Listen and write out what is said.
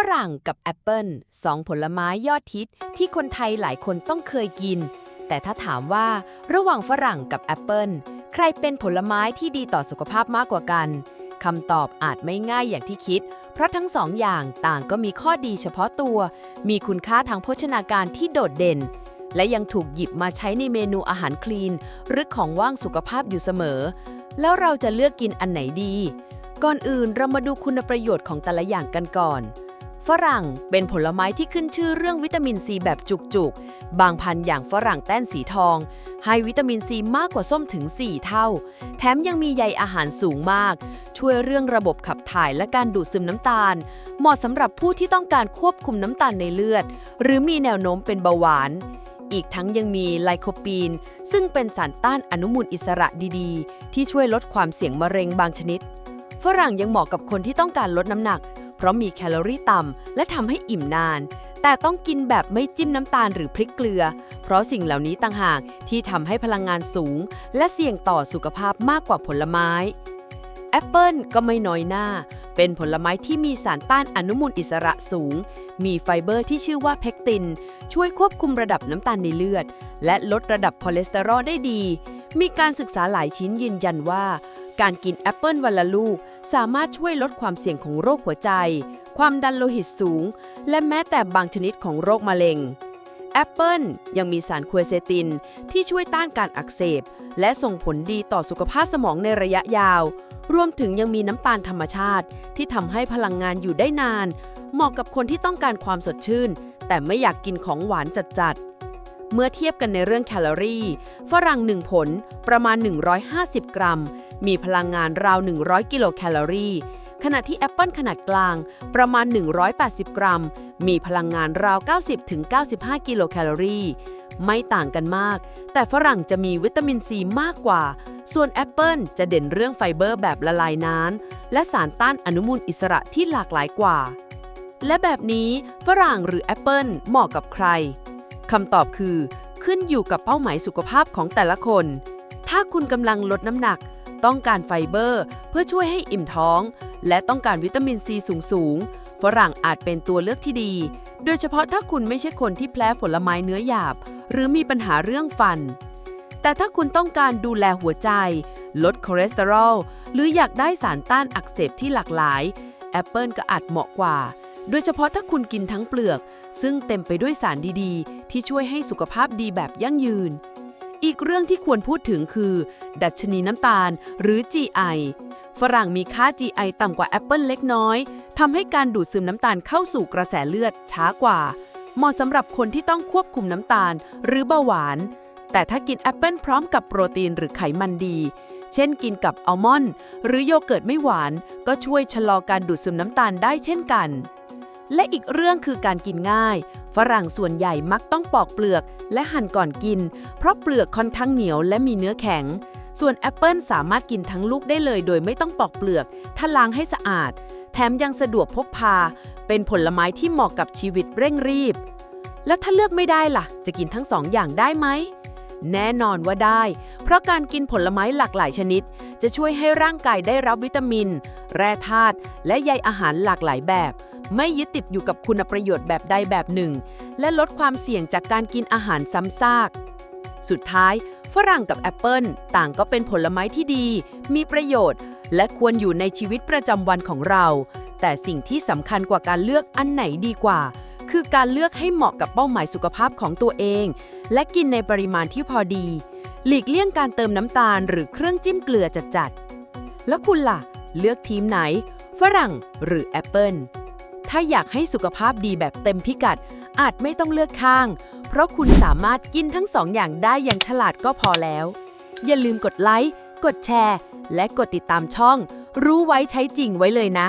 ฝรั่งกับแอปเปิลสองผลไม้ยอดฮิตที่คนไทยหลายคนต้องเคยกิน แต่ถ้าถามว่าระหว่างฝรั่งกับแอปเปิลใครเป็นผลไม้ที่ดีต่อสุขภาพมากกว่ากันคำตอบอาจไม่ง่ายอย่างที่คิด เพราะทั้งสองอย่างต่างก็มีข้อดีเฉพาะตัว มีคุณค่าทางโภชนาการที่โดดเด่น และยังถูกหยิบมาใช้ในเมนูอาหารคลีน หรือของว่างสุขภาพอยู่เสมอ แล้วเราจะเลือกกินอันไหนดี ก่อนอื่นเรามาดูคุณประโยชน์ของแต่ละอย่างกันก่อน ฝรั่งเป็นผลไม้ที่ขึ้นชื่อเรื่องวิตามินซีแบบจุกๆ บางพันธุ์อย่างฝรั่งแต้นสีทอง ให้วิตามินซีมากกว่าส้มถึง 4 เท่า แถมยังมีใยอาหารสูงมาก ช่วยเรื่องระบบขับถ่ายและการดูดซึมน้ำตาล เหมาะสำหรับผู้ที่ต้องการควบคุมน้ำตาลในเลือด หรือมีแนวโน้มเป็นเบาหวาน อีกทั้งยังมีไลโคปีน ซึ่งเป็นสารต้านอนุมูลอิสระดีๆ ที่ช่วยลดความเสี่ยงมะเร็งบางชนิด ฝรั่งยังเหมาะกับคนที่ต้องการลดน้ำหนัก เพราะมีแคลอรี่ต่ำและทำให้อิ่มนาน แต่ต้องกินแบบไม่จิ้มน้ำตาลหรือพริกเกลือ เพราะสิ่งเหล่านี้ต่างหากที่ทำให้พลังงานสูง และเสี่ยงต่อสุขภาพมากกว่าผลไม้แอปเปิลก็ไม่น้อยหน้า เป็นผลไม้ที่มีสารต้านอนุมูลอิสระสูง มีไฟเบอร์ที่ชื่อว่าเพกติน ช่วยควบคุมระดับน้ำตาลในเลือด และลดระดับคอเลสเตอรอลได้ดี มีการศึกษาหลายชิ้นยืนยันว่า การกินแอปเปิลวันละลูก สามารถช่วยลดความเสี่ยงของโรคหัวใจ ความดันโลหิตสูง และแม้แต่บางชนิดของโรคมะเร็งแอปเปิลยังมีสารควเซติน ที่ช่วยต้านการอักเสบ และส่งผลดีต่อสุขภาพสมองในระยะยาว รวมถึงยังมีน้ำตาลธรรมชาติ ที่ทำให้พลังงานอยู่ได้นาน เหมาะกับคนที่ต้องการความสดชื่น แต่ไม่อยากกินของหวานจัดๆ เมื่อเทียบกันในเรื่องแคลอรี่ ฝรั่งหนึ่งผลประมาณ 150 กรัม มีพลังงานราว 100 กิโลแคลอรี่ ขณะที่แอปเปิลขนาดกลาง ประมาณ 180 กรัม มีพลังงานราว 90-95 กิโลแคลอรี่ ไม่ต่างกันมาก แต่ฝรั่งจะมีวิตามินซีมากกว่า ส่วนแอปเปิลจะเด่นเรื่องไฟเบอร์แบบละลายน้ำและสารต้านอนุมูลอิสระที่หลากหลายกว่า และแบบนี้ฝรั่งหรือแอปเปิลเหมาะกับใครคำตอบคือขึ้นอยู่กับเป้าหมายสุขภาพของแต่ละคน ถ้าคุณกำลังลดน้ำหนัก ต้องการไฟเบอร์ เพื่อช่วยให้อิ่มท้อง และต้องการวิตามินซีสูงๆ ฝรั่งอาจเป็นตัวเลือกที่ดี โดยเฉพาะถ้าคุณไม่ใช่คนที่แพ้ผลไม้เนื้อหยาบ หรือมีปัญหาเรื่องฟัน แต่ถ้าคุณต้องการดูแลหัวใจ ลดคอเลสเตอรอล หรืออยากได้สารต้านอักเสบที่หลากหลายแอปเปิลก็อาจเหมาะกว่า โดยเฉพาะถ้าคุณกินทั้งเปลือก ซึ่งเต็มไปด้วยสารดีๆ ที่ช่วยให้สุขภาพดีแบบยั่งยืน อีกเรื่องที่ควรพูดถึงคือ ดัชนีน้ำตาลหรือ GI ฝรั่งมีค่า GI ต่ำกว่าแอปเปิลเล็กน้อยทำให้การดูดซึมน้ำตาลเข้าสู่กระแสเลือดช้ากว่า เหมาะสำหรับคนที่ต้องควบคุมน้ำตาลหรือเบาหวาน แต่ถ้ากินแอปเปิลพร้อมกับโปรตีนหรือไขมันดี เช่นกินกับอัลมอนด์หรือโยเกิร์ตไม่หวาน ก็ช่วยชะลอการดูดซึมน้ำตาลได้เช่นกัน และอีกเรื่องคือการกินง่าย ฝรั่งส่วนใหญ่มักต้องปอกเปลือก และหั่นก่อนกิน เพราะเปลือกค่อนข้างเหนียวและมีเนื้อแข็ง ส่วนแอปเปิลสามารถกินทั้งลูกได้เลยโดยไม่ต้องปอกเปลือก ถ้าล้างให้สะอาด แถมยังสะดวกพกพา เป็นผลไม้ที่เหมาะกับชีวิตเร่งรีบ แล้วถ้าเลือกไม่ได้ล่ะ จะกินทั้งสองอย่างได้ไหมแน่นอนว่าได้ เพราะการกินผลไม้หลากหลายชนิด จะช่วยให้ร่างกายได้รับวิตามิน แร่ธาตุ และใยอาหารหลากหลายแบบ ไม่ยึดติดอยู่กับคุณประโยชน์แบบใดแบบหนึ่ง และลดความเสี่ยงจากการกินอาหารซ้ำซาก สุดท้าย ฝรั่งกับแอปเปิลต่างก็เป็นผลไม้ที่ดี มีประโยชน์ และควรอยู่ในชีวิตประจำวันของเรา แต่สิ่งที่สำคัญกว่าการเลือกอันไหนดีกว่า คือการเลือกให้เหมาะกับเป้าหมายสุขภาพของตัวเอง และกินในปริมาณที่พอดี หลีกเลี่ยงการเติมน้ำตาล หรือเครื่องจิ้มเกลือจัดๆแล้วคุณล่ะ เลือกทีมไหน ฝรั่งหรือแอปเปิล ถ้าอยากให้สุขภาพดีแบบเต็มพิกัด อาจไม่ต้องเลือกข้าง เพราะคุณสามารถกินทั้งสองอย่างได้อย่างฉลาดก็พอแล้ว อย่าลืมกดไลค์ กดแชร์ และกดติดตามช่อง รู้ไว้ใช้จริงไว้เลยนะ